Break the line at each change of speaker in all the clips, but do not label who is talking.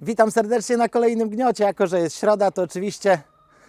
Witam serdecznie na kolejnym gniocie. Jako, że jest środa, to oczywiście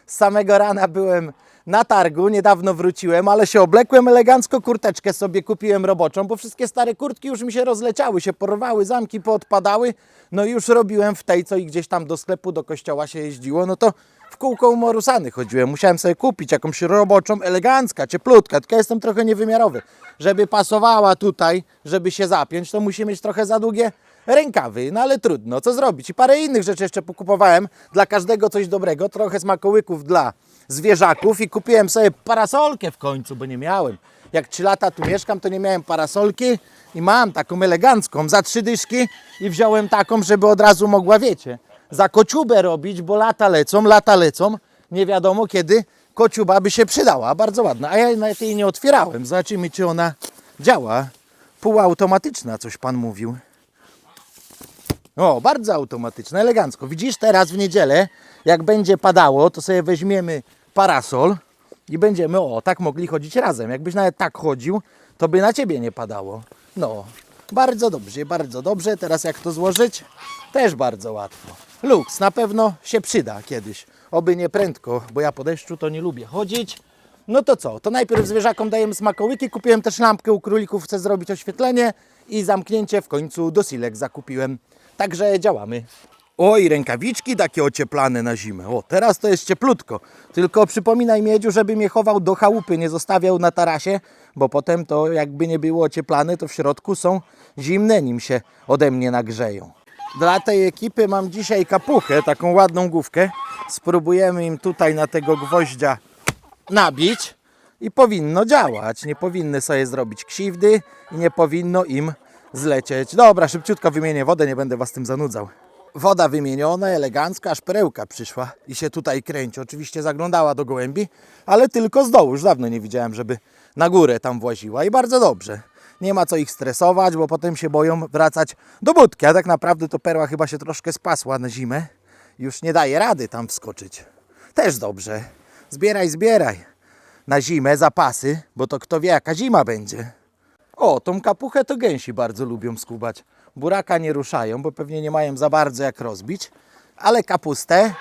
z samego rana byłem na targu. Niedawno wróciłem, ale się oblekłem elegancko. Kurteczkę sobie kupiłem roboczą, bo wszystkie stare kurtki już mi się rozleciały, się porwały, zamki poodpadały. No i już robiłem w tej, co i gdzieś tam do sklepu, do kościoła się jeździło. No to w kółko umorusany chodziłem. Musiałem sobie kupić jakąś roboczą, elegancka, cieplutka, tylko jestem trochę niewymiarowy. Żeby pasowała tutaj, żeby się zapiąć, to musi mieć trochę za długie rękawy, no ale trudno, co zrobić? I parę innych rzeczy jeszcze pokupowałem, dla każdego coś dobrego, trochę smakołyków dla zwierzaków i kupiłem sobie parasolkę w końcu, bo nie miałem. Jak 3 lata tu mieszkam, to nie miałem parasolki i mam taką elegancką za trzy dyszki i wziąłem taką, żeby od razu mogła, wiecie, za kociubę robić, bo lata lecą, lata lecą, nie wiadomo kiedy kociuba by się przydała, bardzo ładna, a ja nawet jej nie otwierałem, zobaczymy czy ona działa. Półautomatyczna, coś pan mówił. O, bardzo automatyczne, elegancko. Widzisz, teraz w niedzielę, jak będzie padało, to sobie weźmiemy parasol i będziemy, o, tak mogli chodzić razem. Jakbyś nawet tak chodził, to by na ciebie nie padało. No, bardzo dobrze, bardzo dobrze. Teraz jak to złożyć? Też bardzo łatwo. Lux, na pewno się przyda kiedyś. Oby nie prędko, bo ja po deszczu to nie lubię chodzić. No to co? To najpierw zwierzakom dajemy smakołyki. Kupiłem też lampkę u królików, chcę zrobić oświetlenie i zamknięcie w końcu do silek zakupiłem. Także działamy. Oj, rękawiczki takie ocieplane na zimę. O, teraz to jest cieplutko. Tylko przypominaj Miedziu, żeby mnie chował do chałupy, nie zostawiał na tarasie, bo potem to jakby nie było ocieplane, to w środku są zimne, nim się ode mnie nagrzeją. Dla tej ekipy mam dzisiaj kapuchę, taką ładną główkę. Spróbujemy im tutaj na tego gwoździa nabić i powinno działać. Nie powinny sobie zrobić krzywdy i nie powinno im zlecieć. Dobra, szybciutko wymienię wodę, nie będę was tym zanudzał. Woda wymieniona, elegancka, aż perełka przyszła i się tutaj kręci. Oczywiście zaglądała do gołębi, ale tylko z dołu. Już dawno nie widziałem, żeby na górę tam właziła i bardzo dobrze. Nie ma co ich stresować, bo potem się boją wracać do budki. A tak naprawdę to perła chyba się troszkę spasła na zimę. Już nie daje rady tam wskoczyć. Też dobrze. Zbieraj, zbieraj. Na zimę zapasy, bo to kto wie jaka zima będzie. O, tą kapuchę to gęsi bardzo lubią skubać. Buraka nie ruszają, bo pewnie nie mają za bardzo jak rozbić, ale kapustę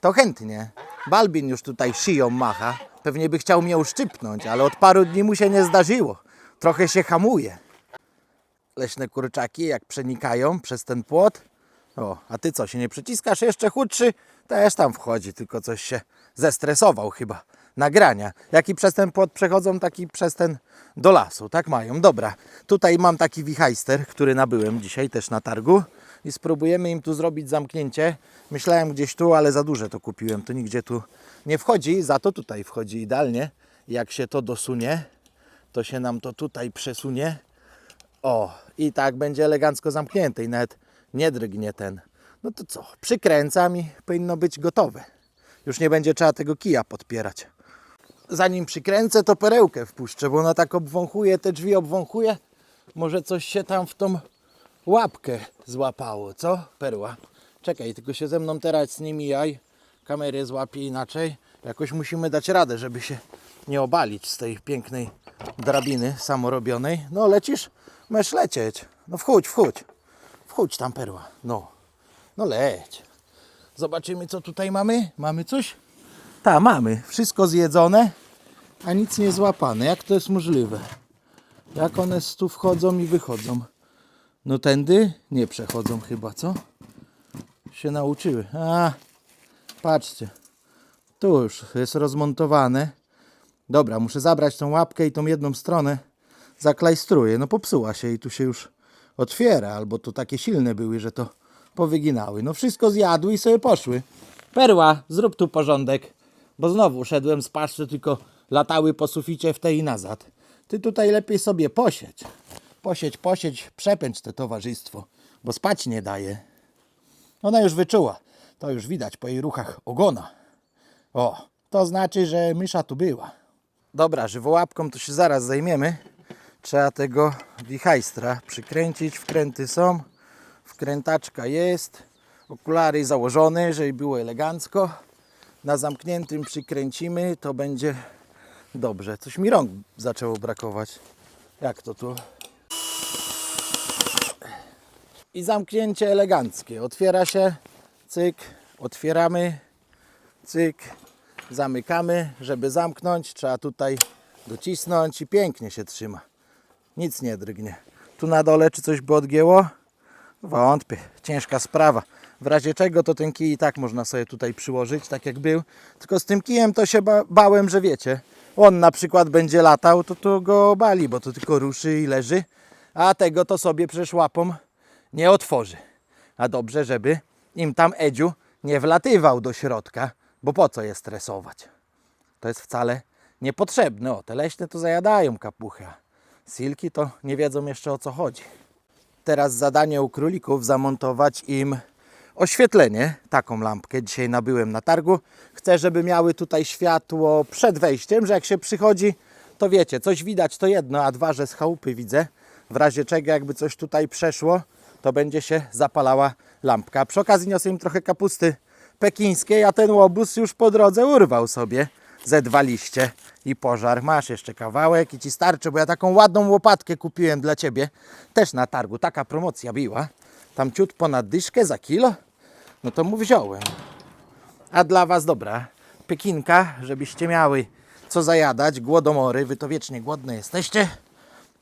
to chętnie. Balbin już tutaj szyją macha. Pewnie by chciał mnie uszczypnąć, ale od paru dni mu się nie zdarzyło. Trochę się hamuje. Leśne kurczaki jak przenikają przez ten płot. O, a ty co, się nie przyciskasz jeszcze chudszy? Też tam wchodzi, tylko coś się zestresował chyba. Nagrania. Jaki przez ten płot przechodzą, taki przez ten do lasu. Tak mają. Dobra, tutaj mam taki wichajster, który nabyłem dzisiaj też na targu i spróbujemy im tu zrobić zamknięcie. Myślałem gdzieś tu, ale za duże to kupiłem. To nigdzie tu nie wchodzi, za to tutaj wchodzi idealnie. Jak się to dosunie, to się nam to tutaj przesunie. O, i tak będzie elegancko zamknięte i nawet nie drgnie ten. No to co, przykręcam i powinno być gotowe. Już nie będzie trzeba tego kija podpierać. Zanim przykręcę, to perełkę wpuszczę, bo ona tak obwąchuje, te drzwi obwąchuje. Może coś się tam w tą łapkę złapało, co? Perła. Czekaj, tylko się ze mną teraz nie mijaj. Kamery złapie inaczej. Jakoś musimy dać radę, żeby się nie obalić z tej pięknej drabiny samorobionej. No lecisz? Możesz lecieć. No wchódź, wchódź. Wchódź tam perła. No. No leć. Zobaczymy co tutaj mamy. Mamy coś? Tak, mamy. Wszystko zjedzone, a nic nie złapane. Jak to jest możliwe? Jak one tu wchodzą i wychodzą? No tędy nie przechodzą chyba, co? Się nauczyły. A, patrzcie. Tu już jest rozmontowane. Dobra, muszę zabrać tą łapkę i tą jedną stronę zaklajstruję. No popsuła się i tu się już otwiera, albo to takie silne były, że to powyginały. No wszystko zjadły i sobie poszły. Perła, zrób tu porządek, bo znowu szedłem z paszczy, tylko latały po suficie w tej i nazad. Ty tutaj lepiej sobie posiedź. Posiedź, posiedź, przepędź te towarzystwo, bo spać nie daje. Ona już wyczuła. To już widać po jej ruchach ogona. O, to znaczy, że mysza tu była. Dobra, żywołapką to się zaraz zajmiemy. Trzeba tego wichajstra przykręcić. Wkręty są. Wkrętaczka jest. Okulary założone, żeby było elegancko. Na zamkniętym przykręcimy, to będzie dobrze. Coś mi rąk zaczęło brakować. Jak to tu? I zamknięcie eleganckie. Otwiera się cyk, otwieramy, cyk, zamykamy, żeby zamknąć, trzeba tutaj docisnąć i pięknie się trzyma. Nic nie drgnie. Tu na dole czy coś by odgięło? Wątpię, ciężka sprawa. W razie czego to ten kij i tak można sobie tutaj przyłożyć, tak jak był. Tylko z tym kijem to się ba bałem, że wiecie, on na przykład będzie latał, to to go bali, bo to tylko ruszy i leży, a tego to sobie przecież łapą nie otworzy. A dobrze, żeby im tam Edziu nie wlatywał do środka, bo po co je stresować? To jest wcale niepotrzebne. O, te leśne to zajadają kapuchę. Silki to nie wiedzą jeszcze o co chodzi. Teraz zadanie u królików zamontować im oświetlenie, taką lampkę dzisiaj nabyłem na targu. Chcę, żeby miały tutaj światło przed wejściem, że jak się przychodzi, to wiecie, coś widać to jedno, a dwa, że z chałupy widzę. W razie czego jakby coś tutaj przeszło, to będzie się zapalała lampka. Przy okazji niosę im trochę kapusty pekińskiej, a ten łobuz już po drodze urwał sobie ze dwa liście i pożar. Masz jeszcze kawałek i ci starczy, bo ja taką ładną łopatkę kupiłem dla ciebie. Też na targu, taka promocja była. Tam ciut ponad dyszkę za kilo. No to mu wziąłem. A dla was dobra, pekinka, żebyście miały co zajadać, głodomory, wy to wiecznie głodne jesteście,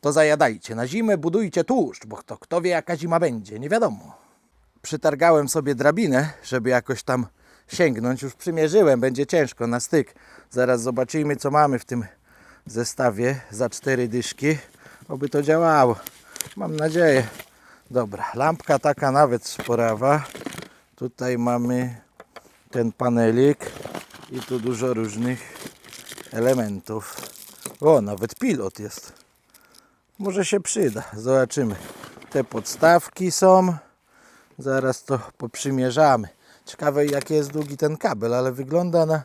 to zajadajcie. Na zimę budujcie tłuszcz, bo kto, kto wie jaka zima będzie, nie wiadomo przytargałem sobie drabinę, żeby jakoś tam sięgnąć. Już przymierzyłem, będzie ciężko na styk. Zaraz zobaczymy, co mamy w tym zestawie za cztery dyszki. Oby to działało. Mam nadzieję. Dobra, lampka taka nawet sporawa. Tutaj mamy ten panelik i tu dużo różnych elementów. O, nawet pilot jest. Może się przyda. Zobaczymy. Te podstawki są. Zaraz to poprzymierzamy. Ciekawe jaki jest długi ten kabel, ale wygląda na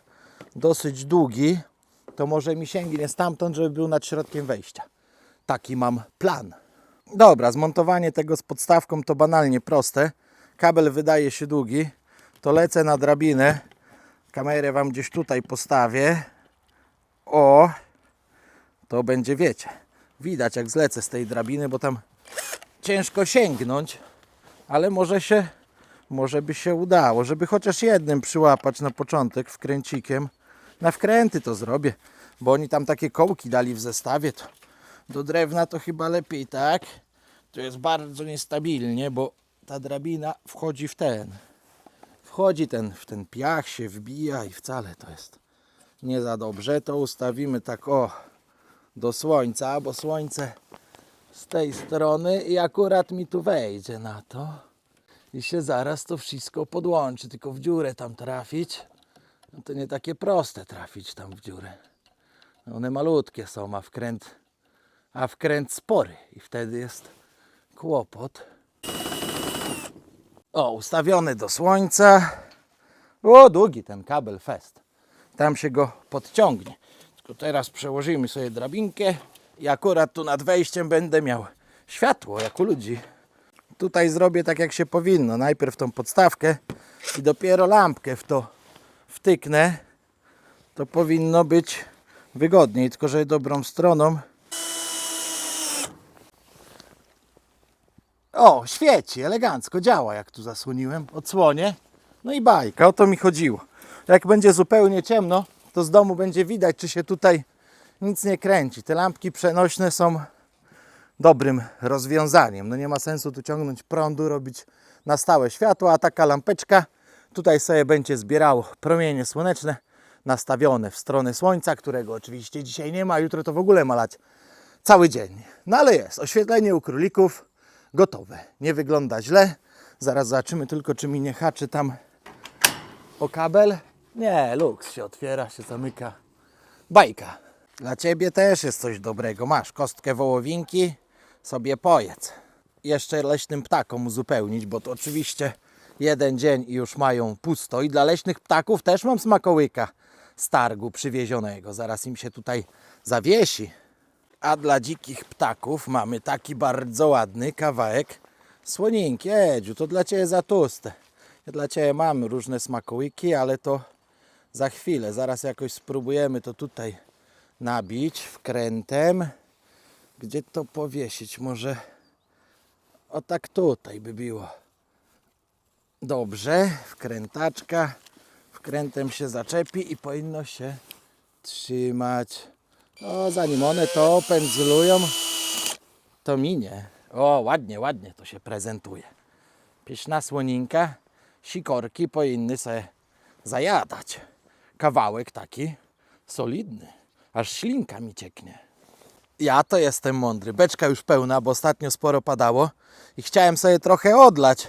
dosyć długi. To może mi sięgnie stamtąd, żeby był nad środkiem wejścia. Taki mam plan. Dobra, zmontowanie tego z podstawką to banalnie proste. Kabel wydaje się długi. To lecę na drabinę. Kamerę Wam gdzieś tutaj postawię. O, to będzie, wiecie, widać jak zlecę z tej drabiny, bo tam ciężko sięgnąć ale może się, może by się udało, żeby chociaż jednym przyłapać na początek wkręcikiem. Na wkręty to zrobię, bo oni tam takie kołki dali w zestawie, to do drewna to chyba lepiej, tak? To jest bardzo niestabilnie, bo ta drabina wchodzi w ten, wchodzi ten, w ten piach, się wbija i wcale to jest nie za dobrze. To ustawimy tak o, do słońca, bo słońce z tej strony i akurat mi tu wejdzie na to i się zaraz to wszystko podłączy, tylko w dziurę tam trafić, no to nie takie proste trafić tam w dziurę. One malutkie są, a wkręt, a wkręt spory i wtedy jest kłopot. O, ustawiony do słońca. O, długi ten kabel fest. Tam się go podciągnie. Tylko teraz przełożymy sobie drabinkę i akurat tu nad wejściem będę miał światło, jak u ludzi. Tutaj zrobię tak, jak się powinno. Najpierw tą podstawkę i dopiero lampkę w to wtyknę. To powinno być wygodniej, tylko że dobrą stroną. O, świeci, elegancko, działa jak tu zasłoniłem, odsłonię. No i bajka, o to mi chodziło. Jak będzie zupełnie ciemno, to z domu będzie widać, czy się tutaj nic nie kręci. Te lampki przenośne są dobrym rozwiązaniem. No nie ma sensu tu ciągnąć prądu, robić na stałe światło, a taka lampeczka tutaj sobie będzie zbierało promienie słoneczne nastawione w stronę słońca, którego oczywiście dzisiaj nie ma, jutro to w ogóle ma lać cały dzień. No ale jest, oświetlenie u królików gotowe. Nie wygląda źle. Zaraz zobaczymy tylko, czy mi nie haczy tam o kabel. Nie, luks się otwiera, się zamyka. Bajka. Dla Ciebie też jest coś dobrego. Masz kostkę wołowinki, sobie pojedz. Jeszcze leśnym ptakom uzupełnić, bo to oczywiście jeden dzień i już mają pusto. I dla leśnych ptaków też mam smakołyka z targu przywiezionego. Zaraz im się tutaj zawiesi. A dla dzikich ptaków mamy taki bardzo ładny kawałek słoninki. Edziu, to dla Ciebie za tłuste. Dla Ciebie mam różne smakołyki, ale to za chwilę. Zaraz jakoś spróbujemy to tutaj nabić wkrętem. Gdzie to powiesić? Może o tak tutaj by było. Dobrze, wkrętaczka. Wkrętem się zaczepi i powinno się trzymać. O, zanim one to pędzlują, to minie. O, ładnie, ładnie to się prezentuje. Pyszna słoninka, sikorki powinny se zajadać. Kawałek taki solidny, aż ślinka mi cieknie. Ja to jestem mądry. Beczka już pełna, bo ostatnio sporo padało i chciałem sobie trochę odlać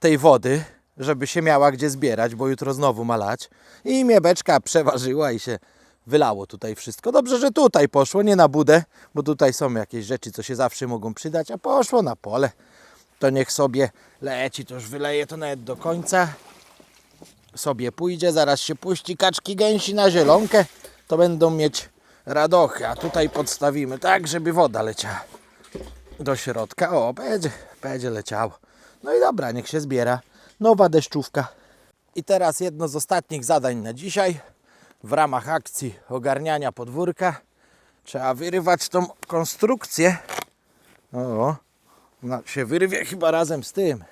tej wody, żeby się miała gdzie zbierać, bo jutro znowu ma lać. I mnie beczka przeważyła i się wylało tutaj wszystko. Dobrze, że tutaj poszło, nie na budę, bo tutaj są jakieś rzeczy, co się zawsze mogą przydać, a poszło na pole. To niech sobie leci, to już wyleje to nawet do końca. Sobie pójdzie, zaraz się puści kaczki gęsi na zielonkę, to będą mieć radochy. A tutaj podstawimy tak, żeby woda leciała do środka. O, będzie, będzie leciało. No i dobra, niech się zbiera. Nowa deszczówka. I teraz jedno z ostatnich zadań na dzisiaj. W ramach akcji ogarniania podwórka trzeba wyrywać tą konstrukcję. O, ona się wyrwie chyba razem z tym.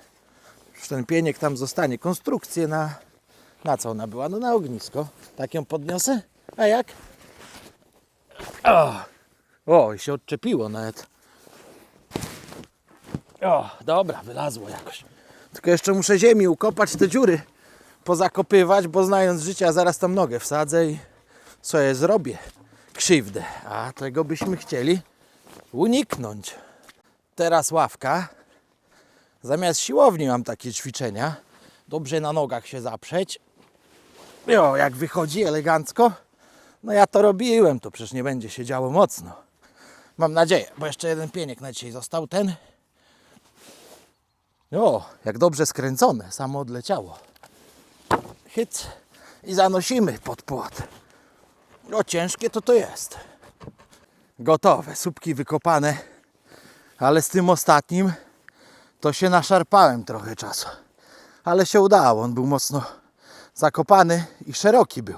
Już ten pieniek tam zostanie. Konstrukcję na... Na co ona była? No na ognisko. Tak ją podniosę? A jak? O, o i się odczepiło nawet. O, dobra, wylazło jakoś. Tylko jeszcze muszę ziemi ukopać, te dziury pozakopywać, bo znając życie, ja zaraz tam nogę wsadzę i sobie zrobię krzywdę. A tego byśmy chcieli uniknąć. Teraz ławka. Zamiast siłowni mam takie ćwiczenia. Dobrze na nogach się zaprzeć. Jo, jak wychodzi elegancko. No ja to robiłem, to przecież nie będzie się działo mocno. Mam nadzieję, bo jeszcze jeden pieniek na dzisiaj został. Ten o, jak dobrze skręcone, samo odleciało. Hyc i zanosimy pod płot. No ciężkie to to jest. Gotowe, słupki wykopane. Ale z tym ostatnim to się naszarpałem trochę czasu. Ale się udało, on był mocno zakopany i szeroki był.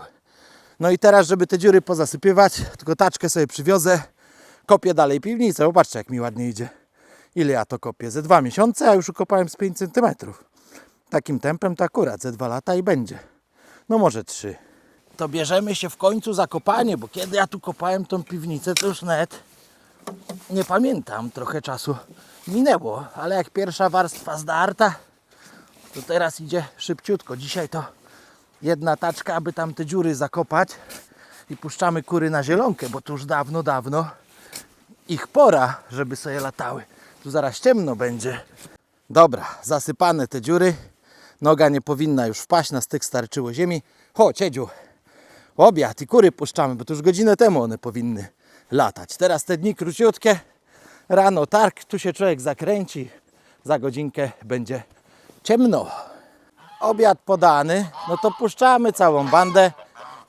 No i teraz, żeby te dziury pozasypywać, tylko taczkę sobie przywiozę, kopię dalej piwnicę. Zobaczcie, jak mi ładnie idzie. Ile ja to kopię? Ze dwa miesiące, a już ukopałem z 5 cm. Takim tempem to akurat ze dwa lata i będzie. No może trzy. To bierzemy się w końcu za kopanie, bo kiedy ja tu kopałem tą piwnicę, to już nawet nie pamiętam. Trochę czasu minęło, ale jak pierwsza warstwa zdarta, to teraz idzie szybciutko. Dzisiaj to jedna taczka, aby tam te dziury zakopać i puszczamy kury na zielonkę, bo to już dawno, dawno ich pora, żeby sobie latały. Tu zaraz ciemno będzie. Dobra, zasypane te dziury. Noga nie powinna już wpaść, na styk starczyło ziemi. Chodź, Edziu. Obiad i kury puszczamy, bo to już godzinę temu one powinny latać. Teraz te dni króciutkie. Rano targ, tu się człowiek zakręci. Za godzinkę będzie ciemno. Obiad podany, no to puszczamy całą bandę.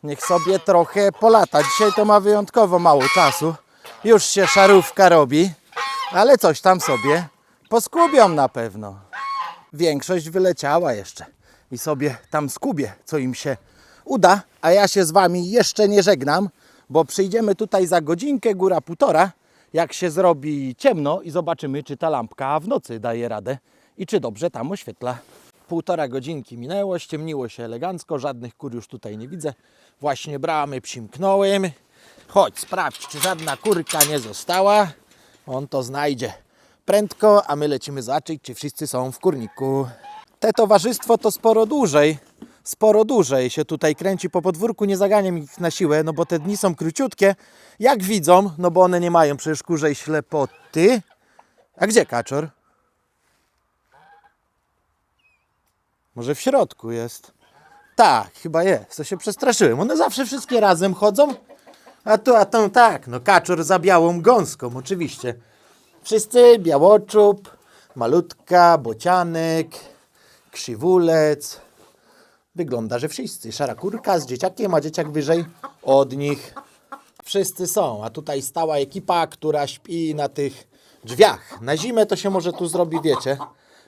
Niech sobie trochę polata. Dzisiaj to ma wyjątkowo mało czasu. Już się szarówka robi, ale coś tam sobie poskubią na pewno. Większość wyleciała jeszcze i sobie tam skubię, co im się uda, a ja się z Wami jeszcze nie żegnam, bo przyjdziemy tutaj za godzinkę, góra półtora, jak się zrobi ciemno i zobaczymy, czy ta lampka w nocy daje radę i czy dobrze tam oświetla. Półtora godzinki minęło, ściemniło się elegancko, żadnych kur już tutaj nie widzę. Właśnie bramy przymknąłem. Chodź, sprawdź, czy żadna kurka nie została. On to znajdzie prędko, a my lecimy zobaczyć, czy wszyscy są w kurniku. Te towarzystwo to sporo dłużej, sporo dłużej się tutaj kręci po podwórku, nie zaganiam ich na siłę, no bo te dni są króciutkie, jak widzą, no bo one nie mają przecież kurzej ślepoty. A gdzie kaczor? Może w środku jest. Tak, chyba jest, to się przestraszyłem. One zawsze wszystkie razem chodzą, a tu, a tam tak, no kaczor za białą gąską, oczywiście. Wszyscy, białoczub, malutka, bocianek, krzywulec. Wygląda, że wszyscy. Szara kurka z dzieciakiem, a dzieciak wyżej od nich. Wszyscy są, a tutaj stała ekipa, która śpi na tych drzwiach. Na zimę to się może tu zrobi, wiecie,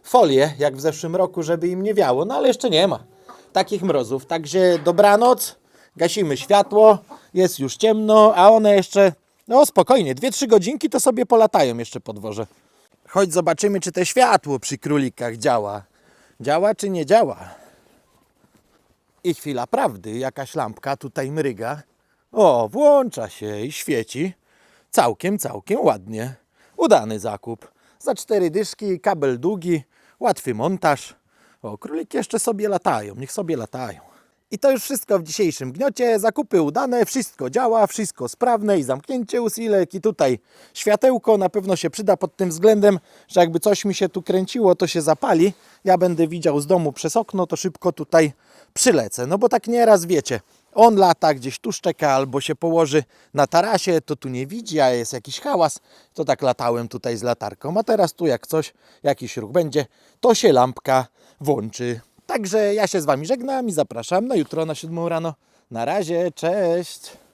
folię, jak w zeszłym roku, żeby im nie wiało, no ale jeszcze nie ma takich mrozów. Także dobranoc, gasimy światło, jest już ciemno, a one jeszcze, no spokojnie, 2-3 godzinki to sobie polatają jeszcze po dworze. Chodź zobaczymy, czy te światło przy królikach działa. Działa czy nie działa? I chwila prawdy, jakaś lampka tutaj mryga. O, włącza się i świeci. Całkiem, całkiem ładnie. Udany zakup. Za cztery dyszki, kabel długi, łatwy montaż. O, króliki jeszcze sobie latają, niech sobie latają. I to już wszystko w dzisiejszym gniocie. Zakupy udane, wszystko działa, wszystko sprawne i zamknięcie usilek i tutaj światełko na pewno się przyda pod tym względem, że jakby coś mi się tu kręciło, to się zapali. Ja będę widział z domu przez okno, to szybko tutaj przylecę. No bo tak nieraz wiecie, on lata gdzieś tu szczeka albo się położy na tarasie, to tu nie widzi, a jest jakiś hałas, to tak latałem tutaj z latarką. A teraz tu jak coś, jakiś ruch będzie, to się lampka włączy. Także ja się z Wami żegnam i zapraszam na jutro na 7 rano. Na razie, cześć!